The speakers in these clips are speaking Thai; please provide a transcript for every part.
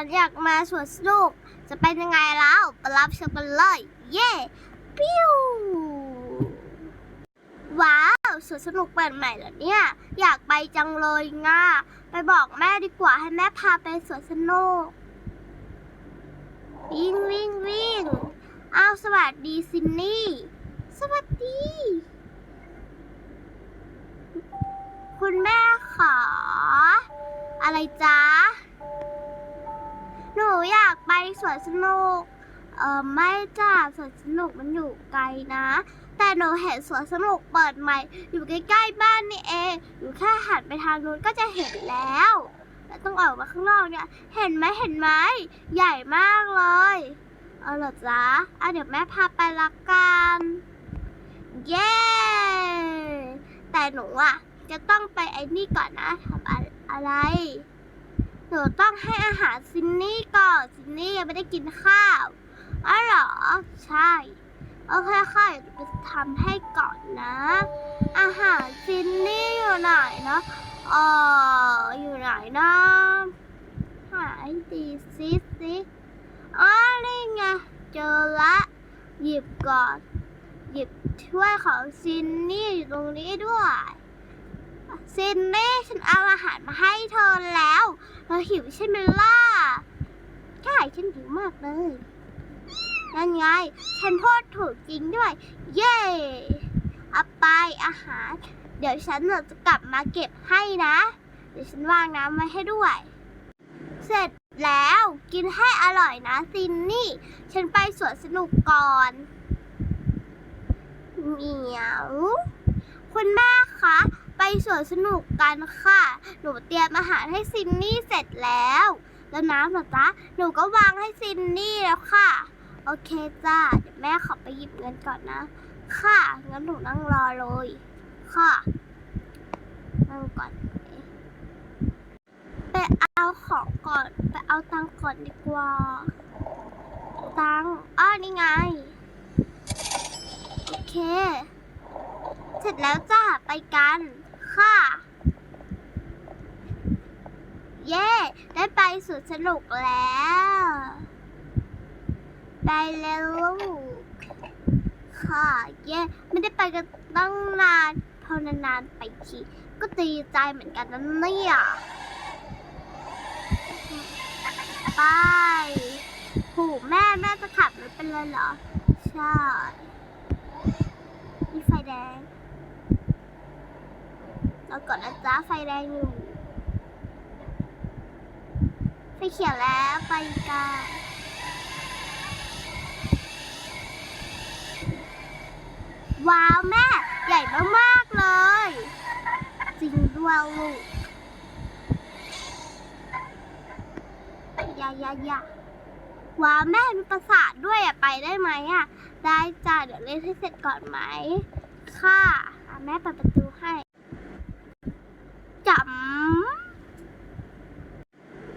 นอยากมาสวนสนุก จะเป็นยังไงแล้วไปรับชมกันเลย เย่ปิ้วว้าวสวนสนุกเปิดใหม่เหรอเนี่ย อยากไปจังเลยง่าไปบอกแม่ดีกว่าให้แม่พาไปสวนสนุก วิ่งวิ่งวิ่งอ้าวสวัสดีซินนี่ สวัสดี คุณแม่ขอ อะไรจ๊ะ หนูอยากไปสวนสนุก เออไม่จ้าสวนสนุกมันอยู่ไกลนะ แต่หนูเห็นสวนสนุกเปิดใหม่ อยู่ใกล้ๆบ้านนี่เองอยู่แค่หันไปทางนู้นก็จะเห็นแล้วแล้วต้องออกมาข้างนอกเนี่ย เห็นไหมเห็นไหมใหญ่มากเลย เอาเหรอจ๊ะอะเดี๋ยวแม่พาไปละกัน เย้ แต่หนูอะจะต้องไปไอ้นี่ก่อนนะทำอะไร นูต้องให้อาหารซินนี่ก่อนซินนี่ยังไม่ได้กินข้าวอ๋อเหรอ ใช่โอเคค่ะเดี๋ยวจะทำให้ก่อนนะ อาหารซินนี่อยู่ไหนนะเอออยู่ไหนนะหาให้ดีซิสิอ๋อนี่ไงเจอละหยิบก่อน หยิบถ้วยของซินนี่อยู่ตรงนี้ด้วย ซินนี่ฉันเอาอาหารมาให้เธอแล้วเธอหิวใช่ไหมล่ะใช่ฉันหิวมากเลยนั่นไง ฉันพูดถูกจริงด้วย เย้เอาไปอาหาร เดี๋ยวฉันจะกลับมาเก็บให้นะ เดี๋ยวฉันวางน้ำไว้ให้ด้วย เสร็จแล้วกินให้อร่อยนะซินนี่ ฉันไปสวนสนุกก่อนเหมียว คุณแม่คะ สวนสนุกกันค่ะ หนูเตรียมอาหารให้ซินนี่เสร็จแล้ว แล้วน้ำหรอจ๊ะ หนูก็วางให้ซินนี่แล้วค่ะ โอเคจ้าเดี๋ยวแม่ขอไปหยิบเงินก่อนนะ ค่ะ งั้นหนูนั่งรอเลย ค่ะ นั่งก่อน ไปเอาของก่อน ไปเอาตังก่อนดีกว่า ตังอ้อนี่ไง โอเค เสร็จแล้วจ้า ไปกัน ค่ะ เย้ ได้ไปสวนสนุกแล้ว ไปแล้วลูกค่ะ เย้ไม่ได้ไปกันตั้งนานพอนานๆไปทีก็ดีใจเหมือนกันนะเนี่ยไปหูแม่แม่จะขับรถเป็นเลยเหรอ ใช่ มีไฟแดง เรากดนะจ๊ะไฟแดงอยู่ไฟเขียวแล้วไปกันว้าวแม่ ใหญ่มากๆเลย จริงด้วยลูกยายายาว้าวแม่มีประสาทด้วยอะไปได้ไหมอะได้จ้าเดี๋ยวเล่นให้เสร็จก่อนไหม ค่ะอะแม่เปิดประตูให้จั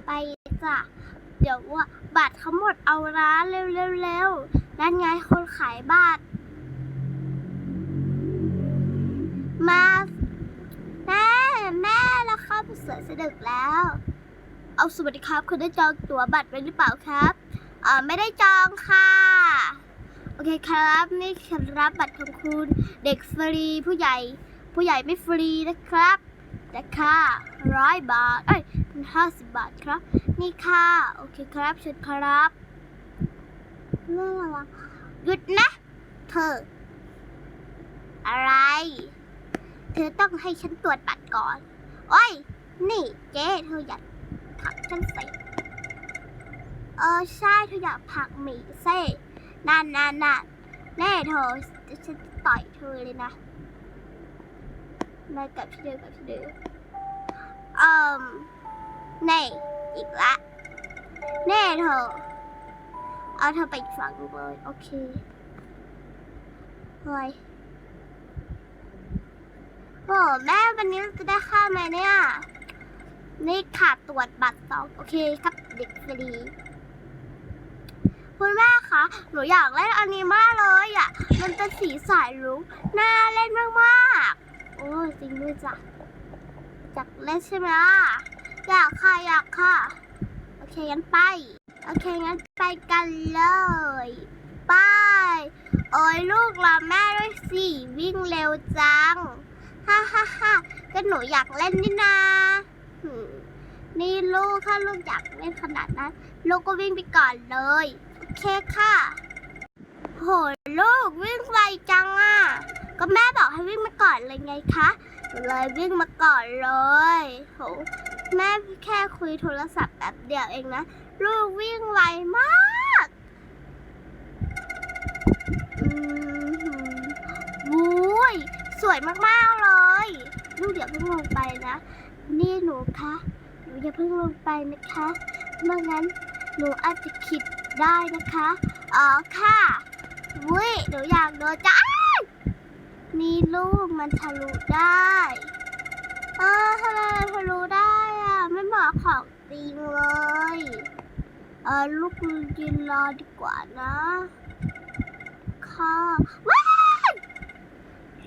ไป จ้ะ เดี๋ยวว่าบัตรเขาหมดเอาร้านเร็วเร็วนั่นไงคนขายบัตร มาแม่แม่แล้วเข้าไปสวนสนุกแล้ว เอาสวัสดีครับคุณได้จองตั๋วบัตรไว้หรือเปล่าครับอ่าไม่ได้จองค่ะ โอเคครับนี่ครับบัตรของคุณ เด็กฟรีผู้ใหญ่ ผู้ใหญ่ไม่ฟรีนะครับ แต่ค่าร้อยบาท เอ้ยห้าสิบบาทครับ นี่ค่ะ โอเคครับเชิญครับน่ารักหยุดนะ เธอ อะไร เธอต้องให้ฉันตรวจบัตรก่อน โอ้ย นี่เจ๊เธออยากผักฉันใส่เออใช่เธออยากผักหมี่เซ่นั่นนั่นนั่นแน่เธอจะฉันต่อยเธอเลยนะ มากับพี่เดือกับพี่เดือเอ่มแน่อีกละ แน่เธอ เอาเธอไปอีกฝั่งเลย โอเคเฮ้ยโอ้แม่วันนี้เราจะได้ค่าไหมเนี่ย นี่ขาดตรวจบัตรสองโอเคครับเด็กฟรีคุณแม่คะ หนูอยากเล่นอันนี้มากเลยอะ มันเป็นสีสายรุ้งน่าเล่นมากๆ โอ้จริงด้วยจ้ะอยากเล่นใช่ไหมล่ะอยากค่ะอยากค่ะ โอเคงั้นไป โอเคงั้นไปกันเลยไปโอ้ยลูกรอแม่ด้วยสิวิ่งเร็วจังฮ่าฮ่าฮ่าก็หนูอยากเล่นนี่นาหืมนี่ลูกถ้าลูกอยากเล่นขนาดนั้น ลูกก็วิ่งไปก่อนเลย โอเคค่ะ โหลูกวิ่งไวจังอะ ก็แม่บอกให้วิ่งมาก่อนเลยไงคะหนูเลยวิ่งมาก่อนเลยโหแม่แค่คุยโทรศัพท์แป๊บเดียวเองนะ ลูกวิ่งไวมากอืมวุ้ยสวยมากๆเลย ลูกอย่าเพิ่งลงไปนะ นี่หนูคะหนูอย่าเพิ่งลงไปนะคะไม่งั้นหนูอาจจะคิดได้นะคะ อ๋อค่ะวุ้ยหนูอยากโดนจ้า นี่ลูกมันทะลุได้ เออทำไมมันทะลุได้อะ ไม่เหมาะของจริงเลย เออลูกยืนรอดีกว่านะค่ะว้า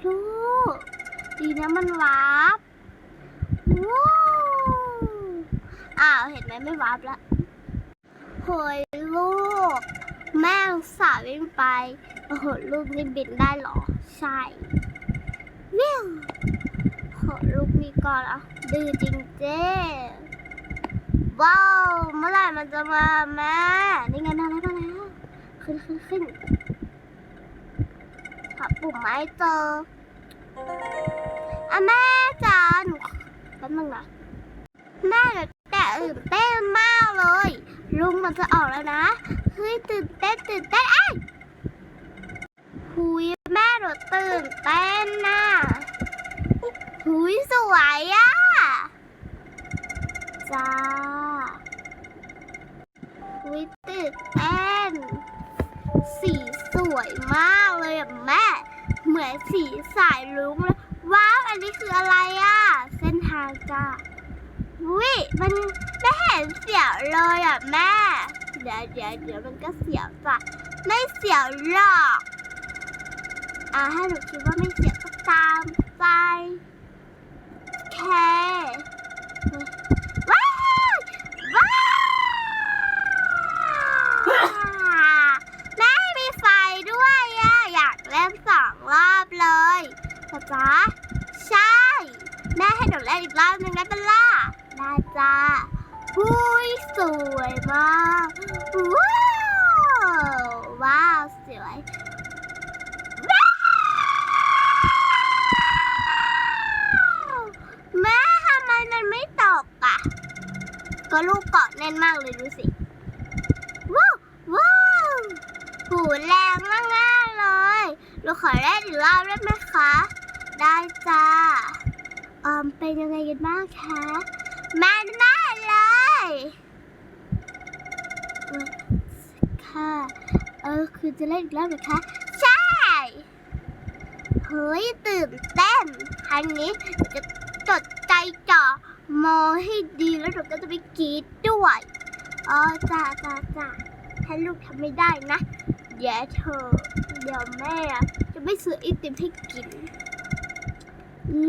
ลูกดีนะมันวาร์ปว้าวอ้าว เห็นไหมไม่วาร์ปล้วโหยลูก แม่สาวิ่งไปโอ้โหลูกนี่บินได้หรอ ใช่วิวโหลูกนี่ก่อนอะดื้อจริงเจ้ว้าวเมื่อไหร่มันจะมาแม่นี่ไงมาแล้วมาแล้วขึ้นขึ้นขึ้นหาปุ่มไม้เจออะแม่จ๋าหนูแป๊บนึงนะแม่หนูแต่ตื่นเต้นมากเลย ลุงมันจะออกแล้วนะ เฮ้ยตื่นเต้นตื่นเต้นไอ้หุยแม่ หนูตื่นเต้นน่ะหุยสวยอะ จ้าหุยตื่นเต้น สีสวยมากเลยอะแม่ เหมือนสีสายรุ้งเลย ว้าว อันนี้คืออะไรอะ เส้นทางจ้าวิมันไม่เห็นเสียวเลยอะแม่ เดี๋ยวเดี๋ยวเดี๋ยวมันก็เสียวจ้ะ ไม่เสียวหรอก อ่าถ้าหนูคิดว่าไม่เสียก็ตามไปโอเค ลูกเกาะแน่นมากเลยดูสิ ว้าวว้าวหูแรงมากๆเลยเราขอเล่นอีกรอบได้ไหมคะ ได้จ้าเออเป็นยังไงกันบ้างคะแม่นมากเลยค่ะเออคือจะเล่นอีกรอบเหรือคะ ใช่เฮ้ยตื่นเต้นครั้งนี้จะจดใจจ่อ มองให้ดีแล้วหนูก็จะไปกรีดด้วยอ๋อจ้าจ้าจ้าถ้าลูกทำไม่ได้นะเดี๋ยวเธอเดี๋ยวแม่จะไม่ซื้อไอติมให้กิน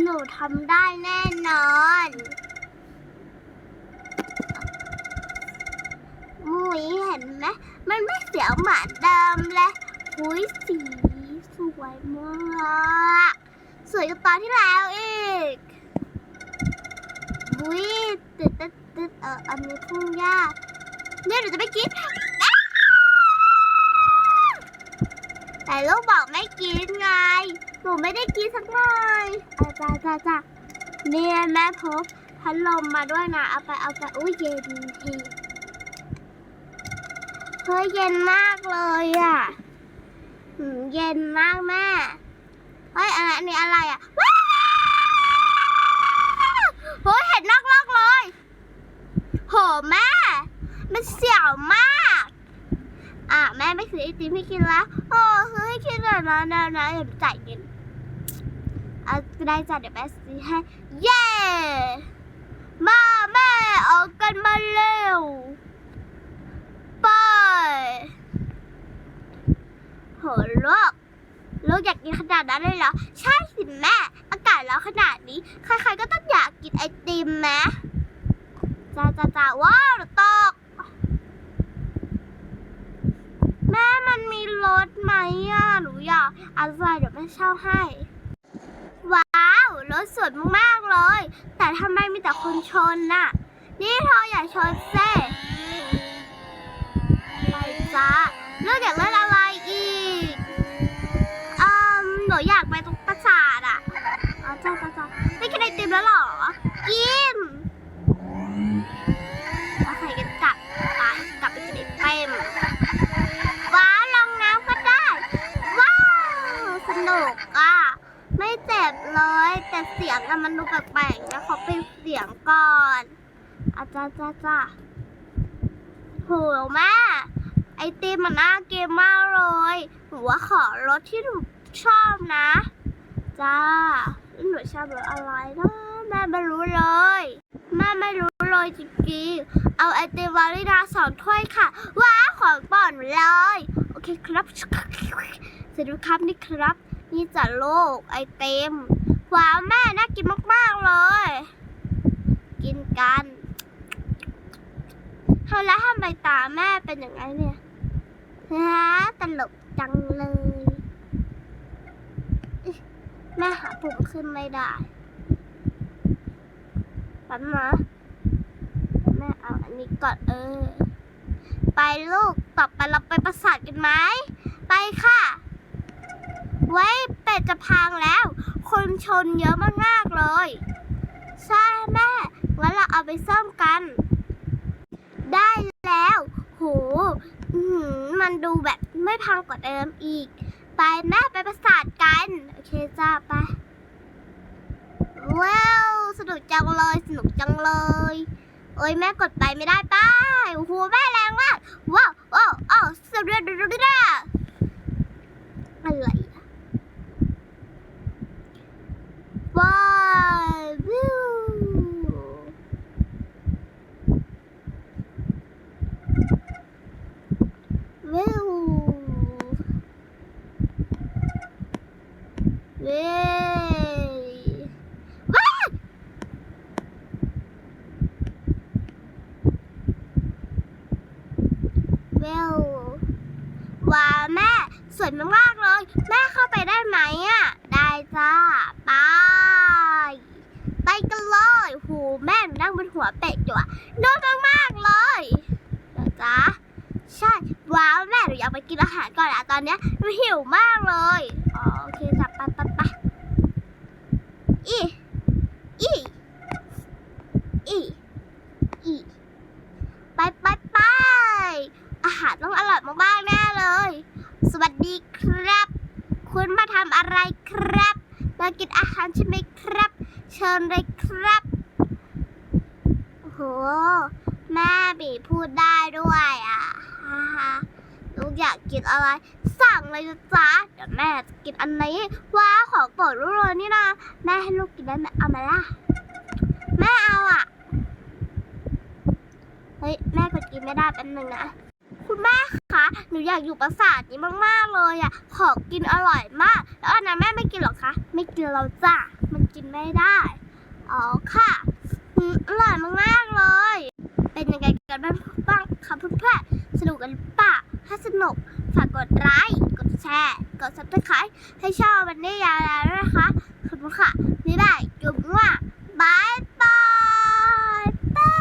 หนูทำได้แน่นอนมุยเห็นไหมมันไม่เสียวเหมือนเดิมเลยหุยสีสวยมาก สวยกว่าตอนที่แล้วอีก หุยตึ๊ดตึ๊ดตึ๊ดเอออันนี้ทุ่งหญ้าเนี่ยหนูจะไปกินแต่ลูกบอกไม่กินไง หนูไม่ได้กินสักหน่อยอาจ้าจ้าจ้าเนี่ยแม่พกพัดลมมาด้วยนะ เอาไปเอาไปอุ้ยเย็นทีเฮ้ยเย็นมากเลยอะเย็นมากแม่ เฮ้ยอะไรอันนี้อะไรอะ โอ้ยเห็นนอกลอกเลย โหแม่ มันเสียวมาก อะแม่ไม่ซื้อไอติมให้กินแล้วโอ้ซื้อให้กินหน่อยนะนะนะเดี๋ยวจ่ายเงินอะได้จ้ะเดี๋ยวแม่ซื้อให้ เย้มาแม่ออกกันมาเร็วไปโหลูกลูกอยากกินขนาดนั้นเลยเหรอ ใช่สิแม่านแล้วขนาดนี้ ใครๆก็ต้องอยากกินไอติมนะจ้าจ้าจ้าว้าวตก แม่มันมีรถไหมอะหนูอยากอาซาเดี๋ยวแม่เช่าให้ ว้าว รถสวยมากๆเลย แต่ทำไมมีแต่คนชนน่ะ นี่เธออย่าชนเซ่ไปจ้าเลือกอยากเล่นอะไรอีกอืมหนูอยากไปตรงปราสาทอะ ติมแล้วหรอ กินโอเคกันกลับไปกลับไปกินไอติมว้าวลงน้ำก็ได้ ว้าวสนุกอะ ไม่เจ็บเลย แต่เสียงอะมันดูแปลกๆนะขอเป็นเสียงก่อนอาจ้าจ้าจ้าโหแม่ไอติมมันน่าเกินมากเลยหนูว่าขอรสที่หนูชอบนะ จ้า หนูชอบรสอะไรนะแม่ไม่รู้เลยแม่ไม่รู้เลยจริงๆเอาไอติมวานิลาสองถ้วยค่ะ ว้าของป่อนเลย โอเคครับสวัสดีครับนี่ครับ นี่จะโลกไอเต็มว้าวแม่น่ากินมากๆเลย กินกันเฮาแล้วทำไมตาแม่เป็นอย่างไรเนี่ยฮะตลกจังเลย แม่หาปุ่มขึ้นไม่ได้แป๊บนะแม่เอาอันนี้ก่อนเออ ไปลูกต่อไปเราไปประสาทกันไหม ไปค่ะ ไว้เป็ดจะพังแล้ว คนชนเยอะมากๆเลย ใช่แม่งั้นเราเอาไปซ่อมกัน ได้แล้วโหมันดูแบบไม่พังกว่าเดิมอีก ไปแม่ไปประสาท จ้าไป ว้าว สนุกจังเลย สนุกจังเลย โอ้ยแม่กดไปไม่ได้ป้ายโอ้โหแม่แรงมาก ว้าวว้าวอ้าวสุดยอดอะไรอะว้าววิววิววิวว้าว เวลว้าวแม่ สวยมากๆเลย แม่เข้าไปได้ไหมอะ ได้จ้า ไป ไปกันเลยหูแม่หนูนั่งบนหัวเป็ดอยู่อะโดน มากๆเลยเดี๋ยวจ้าใช่ ว้าวแม่หนูอยากไปกินอาหารก่อนอะตอนเนี้ยหนูหิวมากเลยอ๋อโอเคจ้ะไปไปไปอีอีอีอีไปไปไปอาหารต้องอร่อยมากๆแน่เลย สวัสดีครับ คุณมาทำอะไรครับมากินอาหารใช่ไหมครับ เชิญเลยครับโอ้โห ม่บีพูดได้ด้วยอะฮ่าฮ่าลูกอยากกินอะไร สั่งเลยนะจ๊ะเดี๋ยวแม่จะกินอันนี้ว้าของโปรดลูกเลยนี่นะแม่ให้ลูกกินได้ไหมเอาไหมล่ะแม่เอาอะเฮ้ยแม่กดกินไม่ได้เป็นหนึ่งนะคุณแม่คะหนูอยากอยู่ปราสาทนี้มากๆเลยอะของกินอร่อยมาก แล้วอันนั้นแม่ไม่กินหรอคะไม่กินเราจ้ะมันกินไม่ได้อ๋อค่ะอร่อยมากๆเลย เป็นยังไงกันบ้างบ้างคะเพื่อนๆสนุกกันป่ะถ้าสนุกฝากกดไลค์กดแชร์ กดซับสไครต์ให้ชอบวันนี้ยาวแล้วนะคะขอบคุณค่ะบ๊ายบายจุ๊บว่าบายบายเต้า